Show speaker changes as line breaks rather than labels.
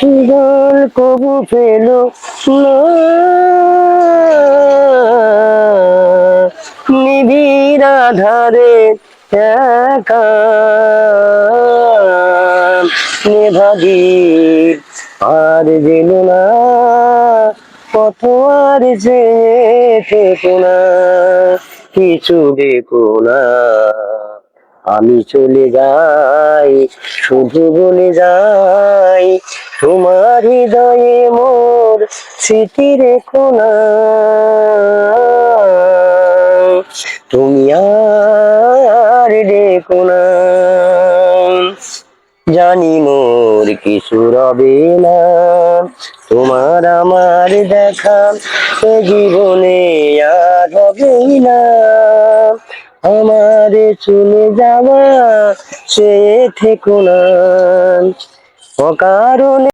জল কবু না নিবিড় আধারে একা। নেভাগির আর যেন না কত আর যে থেকো না কিছু দেখো না। আমি চলে যাই, শুধু বলে যাই তোমার হৃদয়ে মোর স্মৃতি রেখো না। তুমি আর দেখো না। জানি মোর কিছু রবে না। তোমার আমার দেখা জীবনে আর হবেই না। আমার চলে যাওয়া সে থেকো না। অকারণে